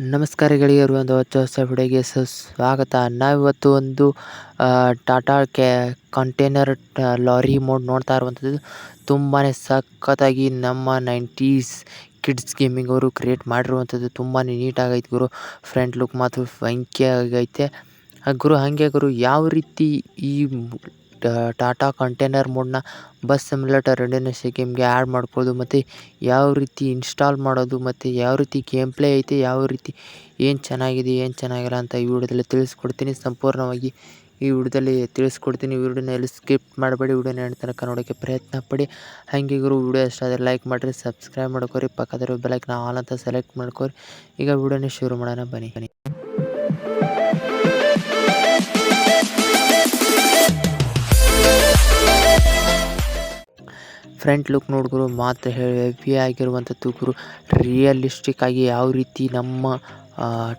ನಮಸ್ಕಾರ ಗೆಳೆಯರು, ಒಂದು ಹೊಸ ಹೊಸ ವಿಡಿಯೋಗೆ ಸ್ವಾಗತ. ನಾವಿವತ್ತು ಒಂದು ಟಾಟಾ ಕ್ಯಾ ಕಂಟೈನರ್ ಲಾರಿ ಮೋಡ್ ನೋಡ್ತಾ ಇರುವಂಥದ್ದು. ತುಂಬಾ ಸಖತ್ತಾಗಿ ನಮ್ಮ ನೈಂಟೀಸ್ ಕಿಡ್ಸ್ ಗೇಮಿಂಗ್ ಅವರು ಕ್ರಿಯೇಟ್ ಮಾಡಿರುವಂಥದ್ದು. ತುಂಬಾ ನೀಟಾಗೈತೆ ಗುರು. ಫ್ರಂಟ್ ಲುಕ್ ಮಾತ್ರ ಬೆಂಕಿ ಆಗೈತೆ. ಗುರು, ಹಾಗೆ ಗುರು, ಯಾವ ರೀತಿ ಈ ಟಾಟಾ ಕಂಟೇನರ್ ಮೋಡ್ನ ಬಸ್ ಸಿಮ್ಯುಲೇಟರ್ ರೆಡಿನೆಸ್ ಗೇಮ್ಗೆ ಆ್ಯಡ್ ಮಾಡ್ಕೊಳ್ಳೋದು ಮತ್ತು ಯಾವ ರೀತಿ ಇನ್ಸ್ಟಾಲ್ ಮಾಡೋದು ಮತ್ತು ಯಾವ ರೀತಿ ಗೇಮ್ ಪ್ಲೇ ಐತೆ, ಯಾವ ರೀತಿ ಏನು ಚೆನ್ನಾಗಿದೆ, ಏನು ಚೆನ್ನಾಗಿಲ್ಲ ಅಂತ ಈ ವಿಡಿಯೋದಲ್ಲಿ ತಿಳಿಸ್ಕೊಡ್ತೀನಿ. ಸಂಪೂರ್ಣವಾಗಿ ಈ ವಿಡಿಯೋದಲ್ಲಿ ತಿಳಿಸ್ಕೊಡ್ತೀನಿ. ವಿಡಿಯೋನ ಎಲ್ಲಿ ಸ್ಕಿಪ್ ಮಾಡಬೇಡಿ. ವಿಡಿಯೋನ ಎಂಡ್ ತನಕ ನೋಡೋಕ್ಕೆ ಪ್ರಯತ್ನ ಪಡಿ. ಹಾಗೆ ವಿಡಿಯೋ ಇಷ್ಟ ಆದರೆ ಲೈಕ್ ಮಾಡಿರಿ, ಸಬ್ಸ್ಕ್ರೈಬ್ ಮಾಡ್ಕೊರಿ, ಪಕ್ಕದಲ್ಲಿರೋ ಬೆಲೈಕ್ನ ಆಲ್ ಅಂತ ಸೆಲೆಕ್ಟ್ ಮಾಡ್ಕೊರಿ. ಈಗ ವಿಡಿಯೋನ ಶುರು ಮಾಡೋಣ. ಬನ್ನಿ ಬನ್ನಿ. ಫ್ರಂಟ್ ಲುಕ್ ನೋಡಿದ್ರು ಮಾತ್ರ ಹೆವಿ ಆಗಿರುವಂಥ ಗುರು ರಿಯಲಿಸ್ಟಿಕ್ ಆಗಿ ಯಾವ ರೀತಿ ನಮ್ಮ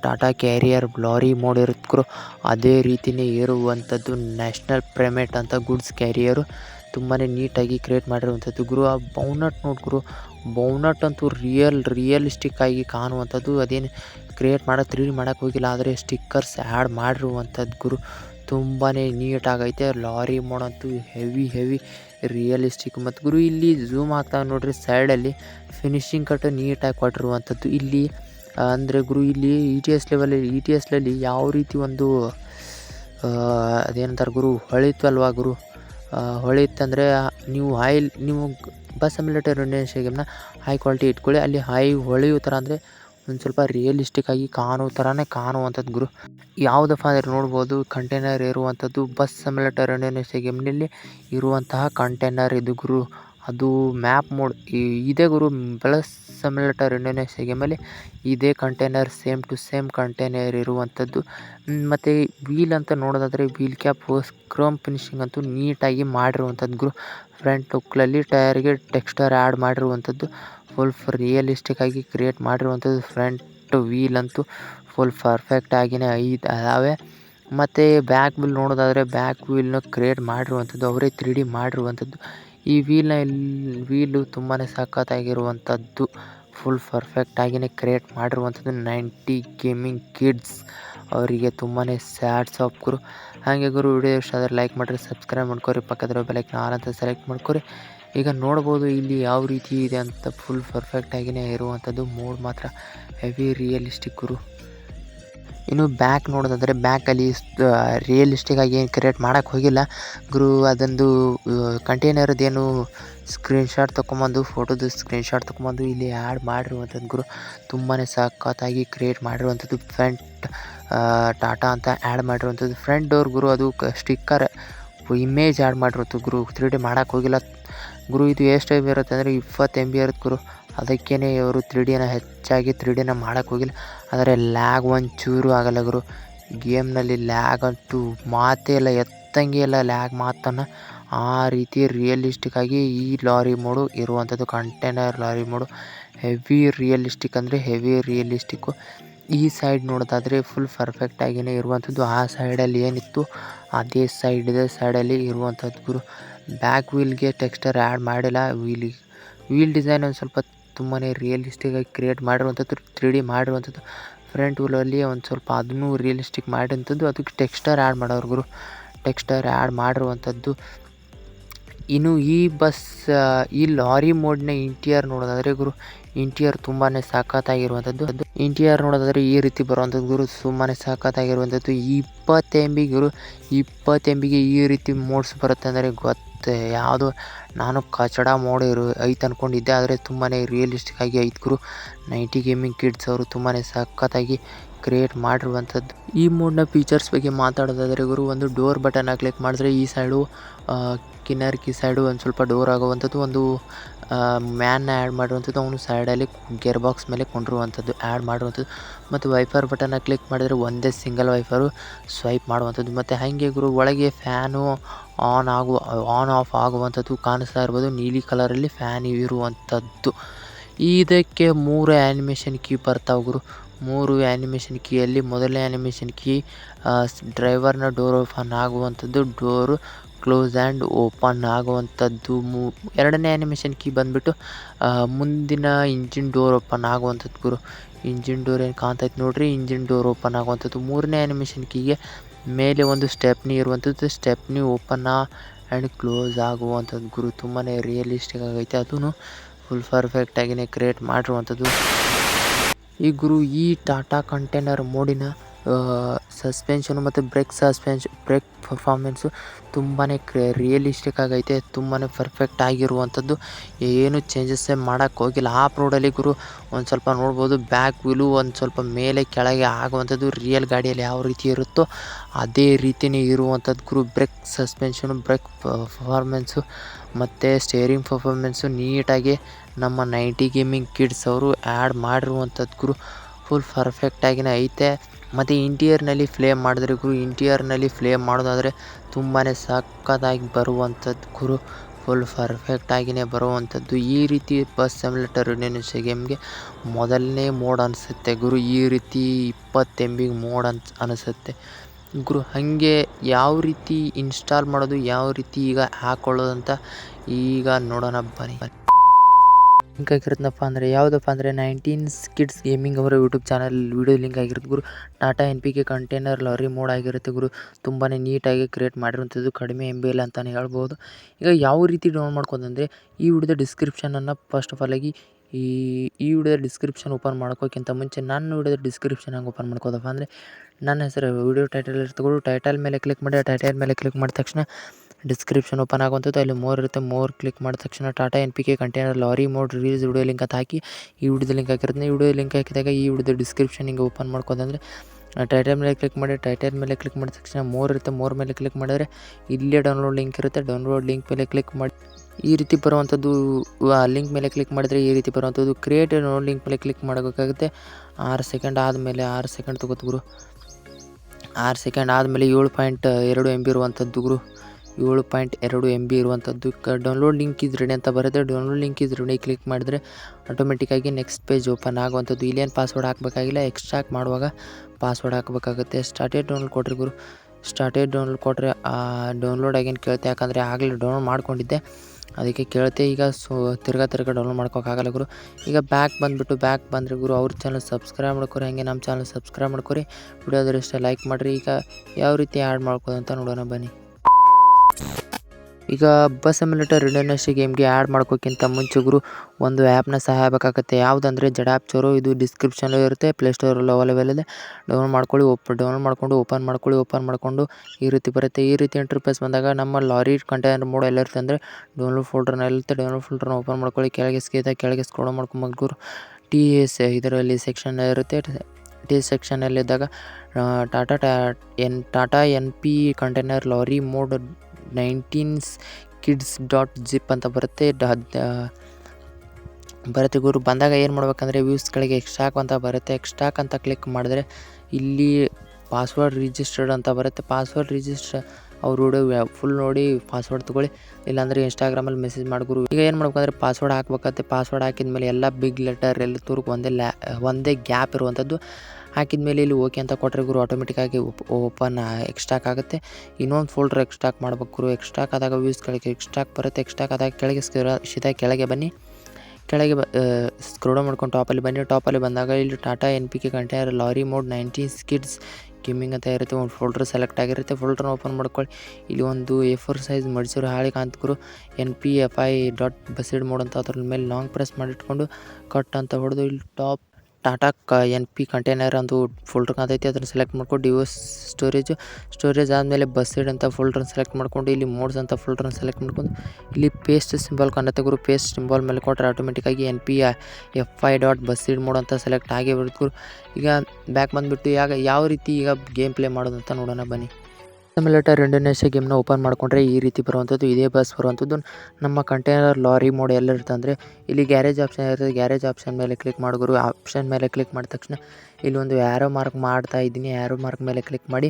ಟಾಟಾ ಕ್ಯಾರಿಯರ್ ಲಾರಿ ಮೋಡ್ ಇರುತ್ತೆ ಗುರು ಅದೇ ರೀತಿಯೇ ಇರುವಂಥದ್ದು ನ್ಯಾಷನಲ್ ಪ್ರೈಮೇಟ್ ಅಂತ ಗುಡ್ಸ್ ಕ್ಯಾರಿಯರು ತುಂಬಾ ನೀಟಾಗಿ ಕ್ರಿಯೇಟ್ ಮಾಡಿರುವಂಥದ್ದು ಗುರು. ಆ ಬೌನಟ್ ನೋಡಿ ಗುರು ಬೌನಟ್ ಅಂತೂ ರಿಯಲ್ ರಿಯಲಿಸ್ಟಿಕ್ ಆಗಿ ಕಾಣುವಂಥದ್ದು ಅದೇನು ಕ್ರಿಯೇಟ್ ಮಾಡೋಕೆ ತ್ರೀ ಮಾಡೋಕ್ಕೆ ಹೋಗಿಲ್ಲ, ಆದರೆ ಸ್ಟಿಕ್ಕರ್ಸ್ ಆ್ಯಡ್ ಮಾಡಿರುವಂಥದ್ದು ಗುರು. ತುಂಬಾ ನೀಟಾಗೈತೆ ಲಾರಿ ಮೋಡ್ ಅಂತೂ ಹೆವಿ ಹೆವಿ ರಿಯಲಿಸ್ಟಿಕ್ ಮತ್ತು ಗುರು, ಇಲ್ಲಿ ಝೂಮ್ ಆಗ್ತಾ ನೋಡ್ರಿ ಸೈಡಲ್ಲಿ ಫಿನಿಶಿಂಗ್ ಕಟ್ ನೀಟಾಗಿ ಕೊಟ್ಟಿರುವಂಥದ್ದು. ಇಲ್ಲಿ ಅಂದರೆ ಗುರು, ಇಲ್ಲಿ ಇ ಟಿ ಎಸ್ ಲೆವೆಲಲ್ಲಿ ಇ ಟಿ ಎಸ್ಲಲ್ಲಿ ಯಾವ ರೀತಿ ಒಂದು ಅದೇನಂತಾರೆ ಗುರು, ಹೊಳಿತು ಅಲ್ವಾ ಗುರು? ಹೊಳಿತಂದರೆ ನೀವು ಹೈ ನೀವು ಬಸ್ ಸಿಮ್ಯುಲೇಟರ್ ಇಂಡಿಯನ್ ಸ್ಟೇಡಿಯಮ್ನ ಹೈ ಕ್ವಾಲಿಟಿ ಇಟ್ಕೊಳ್ಳಿ. ಅಲ್ಲಿ ಹೈ ಹೊಳೆಯೋ ಥರ ಅಂದರೆ ಒಂದು ಸ್ವಲ್ಪ ರಿಯಲಿಸ್ಟಿಕ್ ಆಗಿ ಕಾಣೋ ಥರನೇ ಕಾಣುವಂಥದ್ದು ಗುರು. ಯಾವುದಪ್ಪ ಅಂದರೆ ನೋಡ್ಬೋದು ಕಂಟೈನರ್ ಇರುವಂಥದ್ದು ಬಸ್ ಸಿಮ್ಯುಲೇಟರ್ ಇಂಡೋನೇಷ್ಯಾ ಗೇಮ್ನಲ್ಲಿ ಇರುವಂತಹ ಕಂಟೈನರ್ ಇದು ಗುರು. ಅದು ಮ್ಯಾಪ್ ಮೋಡ್ ಇದೇ ಗುರು ಬಸ್ ಸಿಮ್ಯುಲೇಟರ್ ಇಂಡೋನೇಷ್ಯಾ ಗೇಮಲ್ಲಿ ಇದೇ container same to same container ಇರುವಂಥದ್ದು. ಮತ್ತು ವೀಲ್ ಅಂತ ನೋಡೋದಾದರೆ ವೀಲ್ ಕ್ಯಾಪ್ ಕ್ರೋಮ್ ಫಿನಿಶಿಂಗ್ ಅಂತೂ ನೀಟಾಗಿ ಮಾಡಿರುವಂಥದ್ದು ಗುರು. ಫ್ರಂಟ್ ಲುಕ್ಲಲ್ಲಿ ಟೈರ್ಗೆ ಟೆಕ್ಸ್ಟರ್ ಆ್ಯಡ್ ಮಾಡಿರುವಂಥದ್ದು. ಫುಲ್ ರಿಯಲಿಸ್ಟಿಕ್ ಆಗಿ ಕ್ರಿಯೇಟ್ ಮಾಡಿರುವಂಥದ್ದು ಫ್ರಂಟ್ ವೀಲ್ ಅಂತೂ ಫುಲ್ ಪರ್ಫೆಕ್ಟ್ ಆಗಿನೇ ಐದು ಅದಾವೆ. ಮತ್ತು ಬ್ಯಾಕ್ ವೀಲ್ ನೋಡೋದಾದರೆ ಬ್ಯಾಕ್ ವೀಲ್ನ ಕ್ರಿಯೇಟ್ ಮಾಡಿರುವಂಥದ್ದು, ಅವರೇ ತ್ರೀ ಡಿ ಮಾಡಿರುವಂಥದ್ದು. ಈ ವೀಲ್ನ ಇಲ್ಲಿ ವೀಲು ತುಂಬಾ ಸಖತ್ತಾಗಿರುವಂಥದ್ದು ಫುಲ್ ಪರ್ಫೆಕ್ಟ್ ಪರ್ಫೆಕ್ಟಾಗಿಯೇ ಕ್ರಿಯೇಟ್ ಮಾಡಿರುವಂಥದ್ದು ನೈಂಟಿ ಗೇಮಿಂಗ್ ಕಿಡ್ಸ್ ಅವರಿಗೆ ತುಂಬಾ ಸ್ಯಾಡ್ಸ್ ಆಫ್ ಗುರು. ಹಾಗೆ ಗುರು ವಿಡಿಯೋ ಇಷ್ಟ ಆದರೆ ಲೈಕ್ ಮಾಡಿರಿ ಸಬ್ಸ್ಕ್ರೈಬ್ ಮಾಡ್ಕೊರಿ ಪಕ್ಕದ ಬೆಲೈಕ್ನ ಆಲ್ ಅಂತ ಸೆಲೆಕ್ಟ್ ಮಾಡ್ಕೊರಿ. ಈಗ ನೋಡ್ಬೋದು ಇಲ್ಲಿ ಯಾವ ರೀತಿ ಇದೆ ಅಂತ ಫುಲ್ ಪರ್ಫೆಕ್ಟಾಗಿಯೇ ಇರುವಂಥದ್ದು. ಮೋಡ್ ಮಾತ್ರ ಹೆವಿ ರಿಯಲಿಸ್ಟಿಕ್ ಗುರು. ಇನ್ನು ಬ್ಯಾಕ್ ನೋಡೋದಾದರೆ ಬ್ಯಾಕಲ್ಲಿ ರಿಯಲಿಸ್ಟಿಕ್ ಆಗಿ ಏನು ಕ್ರಿಯೇಟ್ ಮಾಡೋಕ್ಕೆ ಹೋಗಿಲ್ಲ. ಗುರು, ಅದೊಂದು ಕಂಟೈನರ್ದೇನು ಸ್ಕ್ರೀನ್ಶಾಟ್ ತೊಗೊಂಬಂದು ಫೋಟೋದು ಸ್ಕ್ರೀನ್ಶಾಟ್ ತೊಗೊಂಬಂದು ಇಲ್ಲಿ ಆ್ಯಡ್ ಮಾಡಿರುವಂಥದ್ದು ಗುರು. ತುಂಬಾ ಸಖತ್ತಾಗಿ ಕ್ರಿಯೇಟ್ ಮಾಡಿರುವಂಥದ್ದು. ಫ್ರಂಟ್ ಟಾಟಾ ಅಂತ ಆ್ಯಡ್ ಮಾಡಿರುವಂಥದ್ದು. ಫ್ರಂಟ್ ಡೋರ್ ಗುರು, ಅದು ಸ್ಟಿಕ್ಕರ್ ಇಮೇಜ್ ಆ್ಯಡ್ ಮಾಡಿರುವಂಥದ್ದು ಗುರು. ತ್ರೀ ಡಿ ಮಾಡೋಕ್ಕೆ ಹೋಗಿಲ್ಲ. ಗುರು, ಇದು ಎಷ್ಟು ಎಂ ಬಿ ಇರುತ್ತೆ ಅಂದರೆ ಇಪ್ಪತ್ತು ಎಂ ಬಿ ಇರುತ್ತೆ ಗುರು. ಅದಕ್ಕೇ ಇವರು ತ್ರೀ ಡಿನ ಹೆಚ್ಚಾಗಿ ತ್ರೀ ಡಿನ ಮಾಡೋಕ್ಕೆ ಹೋಗಿಲ್ಲ. ಆದರೆ ಲ್ಯಾಗ್ ಒಂಚೂರು ಆಗಲ್ಲ ಗುರು. ಗೇಮ್ನಲ್ಲಿ ಲ್ಯಾಗ್ ಅಂತೂ ಮಾತೇ ಇಲ್ಲ, ಎತ್ತಂಗೆ ಇಲ್ಲ ಲ್ಯಾಗ್ ಮಾತನ್ನು. ಆ ರೀತಿ ರಿಯಲಿಸ್ಟಿಕ್ ಆಗಿ ಈ ಲಾರಿ ಮೋಡು ಇರುವಂಥದ್ದು container lorry mod heavy realistic ಅಂದರೆ ಹೆವಿ ರಿಯಲಿಸ್ಟಿಕ್ಕು ಈ ಸೈಡ್ ನೋಡೋದಾದರೆ ಫುಲ್ ಪರ್ಫೆಕ್ಟಾಗಿಯೇ ಇರುವಂಥದ್ದು ಆ ಸೈಡಲ್ಲಿ ಏನಿತ್ತು, ಅದೇ ಸೈಡ್ ಇದೆ ಸೈಡಲ್ಲಿ ಇರುವಂಥದ್ದು ಗುರು. ಬ್ಯಾಕ್ ವೀಲ್ಗೆ ಟೆಕ್ಸ್ಟರ್ ಆ್ಯಡ್ ಮಾಡಿಲ್ಲ. ವೀಲಿಗೆ ವೀಲ್ ಡಿಸೈನ್ ಒಂದು ಸ್ವಲ್ಪ ತುಂಬಾ ರಿಯಲಿಸ್ಟಿಕ್ಕಾಗಿ ಕ್ರಿಯೇಟ್ ಮಾಡಿರುವಂಥದ್ದು ತ್ರೀ ಡಿ ಮಾಡಿರುವಂಥದ್ದು ಫ್ರಂಟ್ ವೀಲಲ್ಲಿ ಒಂದು ಸ್ವಲ್ಪ ಅದನ್ನು ರಿಯಲಿಸ್ಟಿಕ್ ಮಾಡಿರುವಂಥದ್ದು ಅದಕ್ಕೆ ಟೆಕ್ಸ್ಟರ್ ಆ್ಯಡ್ ಮಾಡೋರು ಗುರು. ಟೆಕ್ಸ್ಟರ್ ಆ್ಯಡ್ ಮಾಡಿರುವಂಥದ್ದು ಇನ್ನು ಈ ಬಸ್, ಈ ಲಾರಿ ಮೋಡ್ನ ಇಂಟೀರಿಯರ್ ನೋಡೋದಾದರೆ ಗುರು ಇಂಟೀರಿಯರ್ ತುಂಬಾ ಸಾಕತ್ತಾಗಿರುವಂಥದ್ದು ಅದು ಇಂಟೀರಿಯರ್ ನೋಡೋದಾದರೆ ಈ ರೀತಿ ಬರುವಂಥದ್ದು ಗುರು ತುಂಬಾ ಸಾಕತ್ತಾಗಿರುವಂಥದ್ದು ಇಪ್ಪತ್ತು ಎಂ ಬಿ ಗುರು ಇಪ್ಪತ್ತೆಂಬಿಗೆ ಈ ರೀತಿ ಮೋಡ್ಸ್ ಬರುತ್ತೆ ಅಂದರೆ ಗೊತ್ತು ಯಾವುದು ನಾನು ಕಚಡ ಮೋಡ್ ಇರು ಐತೆ ಅಂದ್ಕೊಂಡಿದ್ದೆ ಆದರೆ ತುಂಬಾ ರಿಯಲಿಸ್ಟಿಕ್ ಆಗಿ ಐತೆ ಗುರು ನೈಂಟಿ ಗೇಮಿಂಗ್ ಕಿಡ್ಸ್ ಅವರು ತುಂಬಾ ಸಖತ್ತಾಗಿ ಕ್ರಿಯೇಟ್ ಮಾಡಿರುವಂಥದ್ದು. ಈ ಮೂಡ್ನ ಫೀಚರ್ಸ್ ಬಗ್ಗೆ ಮಾತಾಡೋದಾದರೆ ಗುರು, ಒಂದು ಡೋರ್ ಬಟನ್ನ ಕ್ಲಿಕ್ ಮಾಡಿದ್ರೆ ಈ ಸೈಡು ಕಿನ್ನರ್ ಕಿ ಸೈಡು ಒಂದು ಸ್ವಲ್ಪ ಡೋರ್ ಆಗುವಂಥದ್ದು, ಒಂದು ಮ್ಯಾನ್ನ ಆ್ಯಡ್ ಮಾಡಿರುವಂಥದ್ದು ಅವನು ಸೈಡಲ್ಲಿ ಗೇರ್ ಬಾಕ್ಸ್ ಮೇಲೆ ಕೊಂಡಿರುವಂಥದ್ದು ಆ್ಯಡ್ ಮಾಡುವಂಥದ್ದು ಮತ್ತು ವೈಫರ್ ಬಟನ್ನ ಕ್ಲಿಕ್ ಮಾಡಿದರೆ ಒಂದೇ ಸಿಂಗಲ್ ವೈಫರು ಸ್ವೈಪ್ ಮಾಡುವಂಥದ್ದು. ಮತ್ತು ಹಾಗೆ ಗುರು, ಒಳಗೆ ಫ್ಯಾನು ಆನ್ ಆಗುವ ಆನ್ ಆಫ್ ಆಗುವಂಥದ್ದು ಕಾಣಿಸ್ತಾ ಇರ್ಬೋದು. ನೀಲಿ ಕಲರಲ್ಲಿ ಫ್ಯಾನ್ ಇರುವಂಥದ್ದು. ಇದಕ್ಕೆ ಮೂರು ಆ್ಯನಿಮೇಷನ್ ಕೀ ಬರ್ತಾವೆ ಗುರು. ಮೂರು ಆ್ಯನಿಮೇಷನ್ ಕೀಯಲ್ಲಿ ಮೊದಲನೇ ಆ್ಯನಿಮೇಷನ್ ಕೀ ಡ್ರೈವರ್ನ ಡೋರ್ ಓಪನ್ ಆಗುವಂಥದ್ದು. ಡೋರು ಕ್ಲೋಸ್ ಆ್ಯಂಡ್ ಓಪನ್ ಆಗುವಂಥದ್ದು ಮೂ ಎರಡನೇ ಆ್ಯನಿಮೇಷನ್ ಕೀ ಬಂದುಬಿಟ್ಟು ಮುಂದಿನ ಇಂಜಿನ್ ಡೋರ್ ಓಪನ್ ಆಗುವಂಥದ್ದು ಗುರು. ಇಂಜಿನ್ ಡೋರ್ ಏನು ಕಾಣ್ತೈತೆ ನೋಡಿರಿ ಇಂಜಿನ್ ಡೋರ್ ಓಪನ್ ಆಗುವಂಥದ್ದು. ಮೂರನೇ ಆ್ಯನಿಮೇಷನ್ ಕೀಗೆ ಮೇಲೆ ಒಂದು ಸ್ಟೆಪ್ನಿ ಇರುವಂಥದ್ದು. ಸ್ಟೆಪ್ನಿ ಓಪನ್ ಆ್ಯಂಡ್ ಕ್ಲೋಸ್ ಆಗುವಂಥದ್ದು ಗುರು. ತುಂಬಾ ರಿಯಲಿಸ್ಟಿಕ್ ಆಗೈತೆ. ಅದೂ ಫುಲ್ ಪರ್ಫೆಕ್ಟಾಗಿಯೇ ಕ್ರಿಯೇಟ್ ಮಾಡಿರುವಂಥದ್ದು. ಈ ಗುರು, ಈ ಟಾಟಾ ಕಂಟೈನರ್ ಮೋಡಿನ ಸಸ್ಪೆನ್ಷನು ಮತ್ತು ಬ್ರೇಕ್ ಸಸ್ಪೆನ್ಷ್ ಬ್ರೇಕ್ ಪರ್ಫಾರ್ಮೆನ್ಸು ತುಂಬಾ ರಿಯಲಿಸ್ಟಿಕ್ ಆಗೈತೆ ತುಂಬಾ ಪರ್ಫೆಕ್ಟ್ ಆಗಿರುವಂಥದ್ದು. ಏನು ಚೇಂಜಸ್ಸೇ ಮಾಡೋಕ್ಕೆ ಹೋಗಿಲ್ಲ. ಆ ರೋಡಲ್ಲಿ ಗುರು, ಒಂದು ಸ್ವಲ್ಪ ನೋಡ್ಬೋದು ಬ್ಯಾಕ್ ವೀಲು ಒಂದು ಸ್ವಲ್ಪ ಮೇಲೆ ಕೆಳಗೆ ಆಗುವಂಥದ್ದು ರಿಯಲ್ ಗಾಡಿಯಲ್ಲಿ ಯಾವ ರೀತಿ ಇರುತ್ತೋ ಅದೇ ರೀತಿಯೇ ಇರುವಂಥದ್ದು ಗುರು. ಬ್ರೇಕ್ ಸಸ್ಪೆನ್ಷನು ಬ್ರೇಕ್ ಪರ್ಫಾರ್ಮೆನ್ಸು ಮತ್ತು ಸ್ಟೇರಿಂಗ್ ಪರ್ಫಾರ್ಮೆನ್ಸು ನೀಟಾಗಿ ನಮ್ಮ ನೈಂಟಿ ಗೇಮಿಂಗ್ ಕಿಡ್ಸ್ ಅವರು ಆ್ಯಡ್ ಮಾಡಿರುವಂಥದ್ದು ಗುರು. ಫುಲ್ ಪರ್ಫೆಕ್ಟಾಗಿನೇ ಐತೆ. ಮತ್ತು ಇಂಟೀರಿಯರ್ನಲ್ಲಿ ಫ್ಲೇ ಮಾಡಿದ್ರೆ ಗುರು, ಇಂಟೀರಿಯರ್ನಲ್ಲಿ ಫ್ಲೇ ಮಾಡೋದಾದರೆ ತುಂಬಾ ಸಖತ್ತಾಗಿ ಬರುವಂಥದ್ದು ಗುರು. ಫುಲ್ ಪರ್ಫೆಕ್ಟಾಗಿಯೇ ಬರುವಂಥದ್ದು. ಈ ರೀತಿ ಬಸ್ ಸಿಮ್ಯುಲೇಟರ್ ಇಂಡೋನೇಷ್ಯಾ ಗೇಮ್ಗೆ ಮೊದಲನೇ ಮೋಡ್ ಅನಿಸುತ್ತೆ ಗುರು. ಈ ರೀತಿ ಇಪ್ಪತ್ತು ಎಂ ಬಿಗೆ ಮೋಡ್ ಅನ್ಸುತ್ತೆ ಅನಿಸುತ್ತೆ ಗುರು. ಹಾಗೆ ಯಾವ ರೀತಿ ಇನ್ಸ್ಟಾಲ್ ಮಾಡೋದು, ಯಾವ ರೀತಿ ಈಗ ಹಾಕ್ಕೊಳ್ಳೋದು ಅಂತ ಈಗ ನೋಡೋಣ ಬನ್ನಿ. ಲಿಂಕ್ ಆಗಿರುತ್ತಪ್ಪ ಅಂದರೆ, ಯಾವುದಪ್ಪ ಅಂದರೆ ನೈನ್ಟೀನ್ಸ್ ಕಿಡ್ಸ್ ಗೇಮಿಂಗ್ ಅವರ ಯೂಟ್ಯೂಬ್ ಚಾನಲ್ ವೀಡಿಯೋ ಲಿಂಕ್ ಆಗಿರುತ್ತೆ ಗುರು Tata N P K container lorry mod ಆಗಿರುತ್ತೆ ಗುರು. ತುಂಬಾ ನೀಟಾಗಿ ಕ್ರಿಯೇಟ್ ಮಾಡಿರುವಂಥದ್ದು, ಕಡಿಮೆ ಎಂ ಬಿ ಎಲ್ ಅಂತಲೇ ಹೇಳ್ಬೋದು. ಈಗ ಯಾವ ರೀತಿ ಡೌನ್ ಮಾಡ್ಕೋದಂದರೆ ಈ ವಿಡಿಯೋದ ಡಿಸ್ಕ್ರಿಪ್ಷನನ್ನು ಫಸ್ಟ್ ಆಫ್ ಆಲ್ ಆಗಿ ಈ ಈ ವಿಡಿಯೋದ ಡಿಸ್ಕ್ರಿಪ್ಷನ್ ಓಪನ್ ಮಾಡ್ಕೋಕ್ಕಿಂತ ಮುಂಚೆ ನನ್ನ ವಿಡಿಯೋದ ಡಿಸ್ಕ್ರಿಪ್ಷನ್ ಹಂಗೆ ಓಪನ್ ಮಾಡ್ಕೋದಪ್ಪ ಅಂದರೆ, ನನ್ನ ಹೆಸರು ವಿಡಿಯೋ ಟೈಟಲ್ ಇರ್ತಗಳು ಟೈಟಲ್ ಮೇಲೆ ಕ್ಲಿಕ್ ಮಾಡಿ ಟೈಟಲ್ ಮೇಲೆ ಕ್ಲಿಕ್ ಮಾಡಿದ ತಕ್ಷಣ ಡಿಸ್ಕ್ರಿಪ್ಷನ್ ಓಪನ್ ಆಗುವಂಥದ್ದು. ಅಲ್ಲಿ ಮೋರ್ ಇರುತ್ತೆ ಮೋರ್ ಕ್ಲಿಕ್ ಮಾಡಿದ ತಕ್ಷಣ Tata N P K container lorry mod reels video link ಅಂತ ಹಾಕಿ ಈ ವಿಡಿಯೋದ ಲಿಂಕ್ ಹಾಕಿರ್ತೀನಿ. ಈ ವಿಡಿಯೋ ಲಿಂಕ್ ಹಾಕಿದಾಗ ಈ ವಿಡಿಯೋದ ಡಿಸ್ಕ್ರಿಪ್ಷನ್ ಹಿಂಗೆ ಓಪನ್ ಮಾಡ್ಕೋದಂದರೆ ಟೈಟಲ್ ಮೇಲೆ ಕ್ಲಿಕ್ ಮಾಡಿ ಟೈಟಲ್ ಮೇಲೆ ಕ್ಲಿಕ್ ಮಾಡಿದ ತಕ್ಷಣ ಮೋರ್ ಇರುತ್ತೆ ಮೋರ್ ಮೇಲೆ ಕ್ಲಿಕ್ ಮಾಡಿದ್ರೆ ಇಲ್ಲೇ ಡೌನ್ಲೋಡ್ ಲಿಂಕ್ ಇರುತ್ತೆ. ಡೌನ್ಲೋಡ್ ಲಿಂಕ್ ಮೇಲೆ ಕ್ಲಿಕ್ ಮಾಡಿ, ಈ ರೀತಿ ಬರುವಂಥದ್ದು, ಆ ಲಿಂಕ್ ಮೇಲೆ ಕ್ಲಿಕ್ ಮಾಡಿದ್ರೆ ಈ ರೀತಿ ಬರುವಂಥದ್ದು. ಕ್ರಿಯೇಟ್ ಡೌನ್ಲೋಡ್ ಲಿಂಕ್ ಮೇಲೆ ಕ್ಲಿಕ್ ಮಾಡಬೇಕಾಗುತ್ತೆ. ಆರು ಸೆಕೆಂಡ್ ಆದಮೇಲೆ ಆರು ಸೆಕೆಂಡ್ ಗುರು. ಆರು ಸೆಕೆಂಡ್ ಆದಮೇಲೆ ಏಳು ಪಾಯಿಂಟ್ ಎರಡು ಎಂ ಬಿ ಇರುವಂಥದ್ದು ಗುರು. ಏಳು ಪಾಯಿಂಟ್ ಎರಡು ಎಂ ಬಿ ಇರುವಂಥದ್ದು. ಡೌನ್ಲೋಡ್ ಲಿಂಕ್ ಇದ್ರೆ ರೆಡಿ ಅಂತ ಬರುತ್ತೆ. ಡೌನ್ಲೋಡ್ ಲಿಂಕ್ ಇದ್ರೆ ರೆಡಿ ಕ್ಲಿಕ್ ಮಾಡಿದ್ರೆ ಆಟೋಮೆಟಿಕ್ಕಾಗಿ ನೆಕ್ಸ್ಟ್ ಪೇಜ್ ಓಪನ್ ಆಗುವಂಥದ್ದು. ಇಲ್ಲೇನು ಪಾಸ್ವರ್ಡ್ ಹಾಕಬೇಕಾಗಿಲ್ಲ ಎಕ್ಸ್ಟ್ರಾಕ್ಟ್ ಮಾಡುವಾಗ ಪಾಸ್ವರ್ಡ್ ಹಾಕಬೇಕಾಗುತ್ತೆ. ಸ್ಟಾರ್ಟೆಡ್ ಡೌನ್ಲೋಡ್ ಕೊಟ್ಟರೆ ಗುರು. ಸ್ಟಾರ್ಟೆಡ್ ಡೌನ್ಲೋಡ್ ಕೊಟ್ಟರೆ ಡೌನ್ಲೋಡ್ ಆಗೇನು ಕೇಳ್ತೆ ಯಾಕಂದರೆ ಆಗಲೇ ಡೌನ್ಲೋಡ್ ಮಾಡ್ಕೊಂಡಿದ್ದೆ. ಅದಕ್ಕೆ ಕೇಳ್ತೆ ಈಗ ಸೊ, ತಿರ್ಗಾ ತಿರ್ಗಾ ಡೌನ್ಲೋಡ್ ಮಾಡ್ಕೋಕ್ಕಾಗಲ್ಲ ಗುರು. ಈಗ ಬ್ಯಾಕ್ ಬಂದುಬಿಟ್ಟು ಬ್ಯಾಕ್ ಬಂದರೆ ಗುರು, ಅವ್ರ ಚಾನಲ್ ಸಬ್ಸ್ಕ್ರೈಬ್ ಮಾಡ್ಕೊರಿ, ಹಾಗೆ ನಮ್ಮ ಚಾನಲ್ ಸಬ್ಸ್ಕ್ರೈಬ್ ಮಾಡ್ಕೊರಿ. ವಿಡಿಯೋದ್ರಷ್ಟೇ ಲೈಕ್ ಮಾಡಿರಿ. ಈಗ ಯಾವ ರೀತಿ ಆ್ಯಡ್ ಮಾಡ್ಕೋದು ಅಂತ ನೋಡೋಣ ಬನ್ನಿ. ಈಗ ಬಸ್ ಸಿಮ್ಯುಲೇಟರ್ ಇಂಡೋನೇಷ್ಯಾ ಗೇಮ್ಗೆ ಆ್ಯಡ್ ಮಾಡ್ಕೋಕ್ಕಿಂತ ಮುಂಚೆ ಗುರು, ಒಂದು ಆ್ಯಪ್ನ ಸಹಾಯ ಬೇಕಾಗುತ್ತೆ. ಯಾವುದಂದರೆ ಜಡ ಆ್ಯಪ್ ಚೋರು ಇದು ಡಿಸ್ಕ್ರಿಪ್ಷನಲ್ಲಿ ಇರುತ್ತೆ ಪ್ಲೇಸ್ಟೋರಲ್ಲಿ ಅವೈಲೇಬಲ್ ಡೌನ್ಲೋಡ್ ಮಾಡ್ಕೊಳ್ಳಿ ಓಪ್ ಡೌನ್ಲೋಡ್ ಮಾಡ್ಕೊಂಡು ಓಪನ್ ಮಾಡ್ಕೊಳ್ಳಿ ಓಪನ್ ಮಾಡಿಕೊಂಡು, ಈ ರೀತಿ ಬರುತ್ತೆ. ಈ ರೀತಿ ಇಂಟರ್ಫೇಸ್ ಬಂದಾಗ ನಮ್ಮ ಲಾರಿ ಕಂಟೈನರ್ ಮೋಡ್ ಎಲ್ಲ ಇರುತ್ತೆ ಅಂದರೆ ಡೌನ್ಲೋಡ್ ಫೋಲ್ಡರ್ನ ಇರುತ್ತೆ. ಡೌನ್ಲೋಡ್ ಫೋಲ್ಡರ್ನ ಓಪನ್ ಮಾಡ್ಕೊಳ್ಳಿ, ಕೆಳಗೆ ಸ್ಕೇತ ಕೆಳಗೆ ಸ್ಕ್ರೋಲ್ ಮಾಡ್ಕೊಂಬಂದು ಗುರು ಟಿ ಎಸ್ ಇದರಲ್ಲಿ ಸೆಕ್ಷನ್ ಇರುತ್ತೆ. ಟಿ ಸೆಕ್ಷನಲ್ಲಿದ್ದಾಗ ಟಾಟಾ ಟಾ N Tata N P container lorry mod nineties kids dot zip ಅಂತ ಬರುತ್ತೆ. ಬರುತ್ತೆ ಗುರು. ಬಂದಾಗ ಏನು ಮಾಡ್ಬೇಕಂದ್ರೆ ವ್ಯೂಸ್ಗಳಿಗೆ ಎಕ್ಸ್ಟ್ರಾಕ್ ಅಂತ ಬರುತ್ತೆ. ಎಕ್ಸ್ಟ್ರಾಕ್ ಅಂತ ಕ್ಲಿಕ್ ಮಾಡಿದ್ರೆ ಇಲ್ಲಿ ಪಾಸ್ವರ್ಡ್ ರಿಜಿಸ್ಟರ್ಡ್ ಅಂತ ಬರುತ್ತೆ. ಪಾಸ್ವರ್ಡ್ ರಿಜಿಸ್ಟರ್ ಅವ್ರು ವಿಡಿಯೋ ಫುಲ್ ನೋಡಿ ಪಾಸ್ವರ್ಡ್ ತೊಗೊಳ್ಳಿ. ಇಲ್ಲಾಂದರೆ ಇನ್ಸ್ಟಾಗ್ರಾಮಲ್ಲಿ ಮೆಸೇಜ್ ಮಾಡಿಗುರು ಈಗ ಏನು ಮಾಡ್ಬೇಕಂದ್ರೆ ಪಾಸ್ವರ್ಡ್ ಹಾಕ್ಬೇಕಂತೆ. ಪಾಸ್ವರ್ಡ್ ಹಾಕಿದ ಮೇಲೆ ಎಲ್ಲ ಬಿಗ್ ಲೆಟರ್ ಎಲ್ಲ ತೂರ್ಕ್ ಒಂದೇ ಲ್ಯಾ ಒಂದೇ ಗ್ಯಾಪ್ ಇರುವಂಥದ್ದು ಹಾಕಿದ ಮೇಲೆ ಇಲ್ಲಿ ಓಕೆ ಅಂತ ಕೊಟ್ಟರೆ ಗುರು ಆಟೋಮೆಟಿಕ್ಕಾಗಿ ಓಪನ್ ಎಕ್ಸ್ಟ್ರಾಕ್ ಆಗುತ್ತೆ. ಇನ್ನೊಂದು ಫೋಲ್ಡರ್ ಎಕ್ಸ್ಟ್ರಾಕ್ ಮಾಡ್ಬೇಕು ಗುರು. ಎಕ್ಸ್ಟ್ರಾಕ್ ಆದಾಗ ವ್ಯೂಸ್ ಕೆಳಗೆ ಎಕ್ಸ್ಟ್ರಾಕ್ ಬರುತ್ತೆ. ಎಕ್ಸ್ಟ್ರಾಕ್ ಆದಾಗ ಕೆಳಗೆ ಸ್ಕಿರ ಸೀದಾ ಕೆಳಗೆ ಬನ್ನಿ. ಕೆಳಗೆ ಬ ಸ್ಕ್ರೋಡ ಮಾಡ್ಕೊಂಡು ಟಾಪಲ್ಲಿ ಬನ್ನಿ. ಟಾಪಲ್ಲಿ ಬಂದಾಗ ಇಲ್ಲಿ Tata N P K container lorry mod nineties kids gaming ಅಂತ ಇರುತ್ತೆ. ಒಂದು ಫೋಲ್ಡ್ರ್ ಸೆಲೆಕ್ಟ್ ಆಗಿರುತ್ತೆ. ಫೋಲ್ಡ್ರನ್ನ ಓಪನ್ ಮಾಡ್ಕೊಳ್ಳಿ. ಇಲ್ಲಿ ಒಂದು ಎ ಫೋರ್ ಸೈಜ್ ಮಡಿಸಿರೋ ಹಾಳಿ ಕಾಂತಕರು N P F I dot bussid mod ಅಂತ ಅದ್ರ ಮೇಲೆ ಲಾಂಗ್ ಪ್ರೆಸ್ ಮಾಡಿಟ್ಕೊಂಡು ಕಟ್ ಅಂತ ಹೊಡೆದು ಇಲ್ಲಿ ಟಾಪ್ ಟಾಟಾ ಕ ಎನ್ ಪಿ ಕಂಟೈನರ್ ಅಂದು ಫೋಲ್ಡ್ರ್ ಕಾಣ್ತೈತಿ ಅದನ್ನು ಸೆಲೆಕ್ಟ್ ಮಾಡ್ಕೊಂಡು ಡಿ ಸ್ಟೋರೇಜು ಸ್ಟೋರೇಜ್ ಆದಮೇಲೆ ಬಸ್ಸಿಡ್ ಅಂತ ಫೋಲ್ಡರ್ ಸೆಲೆಕ್ಟ್ ಮಾಡ್ಕೊಂಡು, ಇಲ್ಲಿ ಮೋಡ್ಸ್ ಅಂತ ಫೋಲ್ಡರ್ ಸೆಲೆಕ್ಟ್ ಮಾಡ್ಕೊಂಡು, ಇಲ್ಲಿ ಪೇಸ್ಟ್ ಸಿಂಬಲ್ ಕಾಣುತ್ತೆ ಗುರು ಪೇಸ್ಟ್ ಸಿಂಬಲ್ ಮೇಲೆ ಕೊಟ್ಟರೆ ಆಟೋಮೆಟಿಕ್ಕಾಗಿ N P F I dot bussid mod ಅಂತ ಸೆಲೆಕ್ಟ್ ಆಗೇ ಬಿಡ್ತು ಗುರು. ಈಗ ಬ್ಯಾಕ್ ಬಂದುಬಿಟ್ಟು, ಈಗ ಯಾವ ರೀತಿ ಈಗ ಗೇಮ್ ಪ್ಲೇ ಮಾಡೋದು ಅಂತ ನೋಡೋಣ ಬನ್ನಿ. ಸಿಮ್ಯುಲೇಟರ್ ಇಂಡೋನೇಷ್ಯಾ ಗೇಮ್ನ ಓಪನ್ ಮಾಡಿಕೊಂಡ್ರೆ ಈ ರೀತಿ ಬರುವಂಥದ್ದು, ಇದೇ ಬಸ್ ಬರುವಂಥದ್ದು. ನಮ್ಮ ಕಂಟೈನರ್ ಲಾರಿ ಮೋಡ್ ಎಲ್ಲಿರುತ್ತೆ ಇಲ್ಲಿ ಗ್ಯಾರೇಜ್ ಆಪ್ಷನ್ ಇರುತ್ತೆ. ಗ್ಯಾರೇಜ್ ಆಪ್ಷನ್ ಮೇಲೆ ಕ್ಲಿಕ್ ಮಾಡಿದ್ರು ಆಪ್ಷನ್ ಮೇಲೆ ಕ್ಲಿಕ್ ಮಾಡಿದ ತಕ್ಷಣ ಇಲ್ಲಿ ಒಂದು ಆ್ಯರೋ ಮಾರ್ಕ್ ಮಾಡ್ತಾ ಇದ್ದೀನಿ. ಆ್ಯರೋ ಮಾರ್ಕ್ ಮೇಲೆ ಕ್ಲಿಕ್ ಮಾಡಿ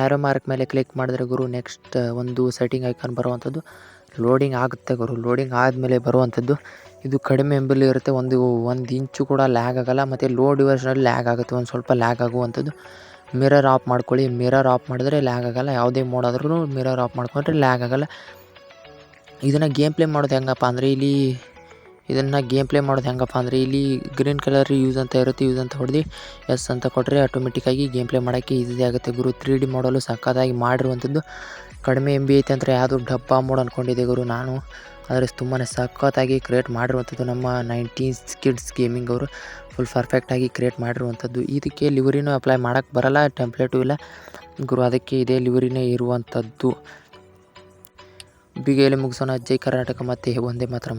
ಆ್ಯರೋ ಮಾರ್ಕ್ ಮೇಲೆ ಕ್ಲಿಕ್ ಮಾಡಿದ್ರೆ ಗುರು ನೆಕ್ಸ್ಟ್ ಒಂದು ಸೆಟ್ಟಿಂಗ್ ಐಕಾನ್ ಬರುವಂಥದ್ದು. ಲೋಡಿಂಗ್ ಆಗುತ್ತೆ ಗುರು. ಲೋಡಿಂಗ್ ಆದಮೇಲೆ ಬರುವಂಥದ್ದು. ಇದು ಕಡಿಮೆ ಎಂಬಲ್ಲಿ ಇರುತ್ತೆ. ಒಂದು ಒಂದು ಇಂಚು ಕೂಡ ಲ್ಯಾಗ್ ಆಗೋಲ್ಲ. ಮತ್ತು ಲೋ ಡಿವರ್ಸ್ನಲ್ಲಿ ಲ್ಯಾಗ್ ಆಗುತ್ತೆ. ಒಂದು ಸ್ವಲ್ಪ ಲ್ಯಾಗ್ ಆಗುವಂಥದ್ದು. ಮಿರರ್ ಆಫ್ ಮಾಡ್ಕೊಳ್ಳಿ. ಮಿರರ್ ಆಫ್ ಮಾಡಿದ್ರೆ ಲ್ಯಾಗ್ ಆಗಲ್ಲ. ಯಾವುದೇ ಮೋಡ್ ಆದ್ರೂ ಮಿರರ್ ಆಫ್ ಮಾಡ್ಕೊಂಡ್ರೆ ಲ್ಯಾಗ್ ಆಗಲ್ಲ. ಇದನ್ನು ಗೇಮ್ ಪ್ಲೇ ಮಾಡೋದು ಹೆಂಗಪ್ಪ ಅಂದರೆ ಇಲ್ಲಿ ಇದನ್ನು ಗೇಮ್ ಪ್ಲೇ ಮಾಡೋದು ಹೆಂಗಪ್ಪ ಅಂದರೆ ಇಲ್ಲಿ ಗ್ರೀನ್ ಕಲರ್ ಯೂಸ್ ಅಂತ ಇರುತ್ತೆ. ಯೂಸ್ ಅಂತ ಹೊಡೆದು ಎಸ್ ಅಂತ ಕೊಟ್ಟರೆ ಆಟೋಮೆಟಿಕ್ಕಾಗಿ ಗೇಮ್ ಪ್ಲೇ ಮಾಡೋಕ್ಕೆ ಈಸಿ ಆಗುತ್ತೆ ಗುರು. ತ್ರೀ ಡಿ ಮಾಡಲು ಸಕ್ಕತ್ತಾಗಿ ಮಾಡಿರುವಂಥದ್ದು. ಕಡಿಮೆ ಎಂ ಬಿ ಐತೆ ಅಂದರೆ ಯಾವುದು ಡಬ್ಬ ಮೋಡ್ ಅಂದ್ಕೊಂಡಿದ್ದೆ ಗುರು ನಾನು. ಆದರೆ ತುಂಬಾ ಸಖತ್ತಾಗಿ ಕ್ರಿಯೇಟ್ ಮಾಡಿರುವಂಥದ್ದು ನಮ್ಮ ನೈನ್ಟೀನ್ಸ್ ಕಿಡ್ಸ್ ಗೇಮಿಂಗ್ ಅವರು. ಫುಲ್ ಪರ್ಫೆಕ್ಟಾಗಿ ಕ್ರಿಯೇಟ್ ಮಾಡಿರುವಂಥದ್ದು. ಇದಕ್ಕೆ ಲಿವರಿನೂ ಅಪ್ಲೈ ಮಾಡೋಕ್ಕೆ ಬರಲ್ಲ ಟೆಂಪ್ಲೇಟು ಇಲ್ಲ. ಗುರು, ಅದಕ್ಕೆ ಇದೇ ಲಿವರಿನೇ ಇರುವಂಥದ್ದು. ಬಿಗೇಲಿ ಮುಗಿಸೋಣ. ಜೈ ಕರ್ನಾಟಕ ಮತ್ತು, ಒಂದೇ ಮಾತ್ರ.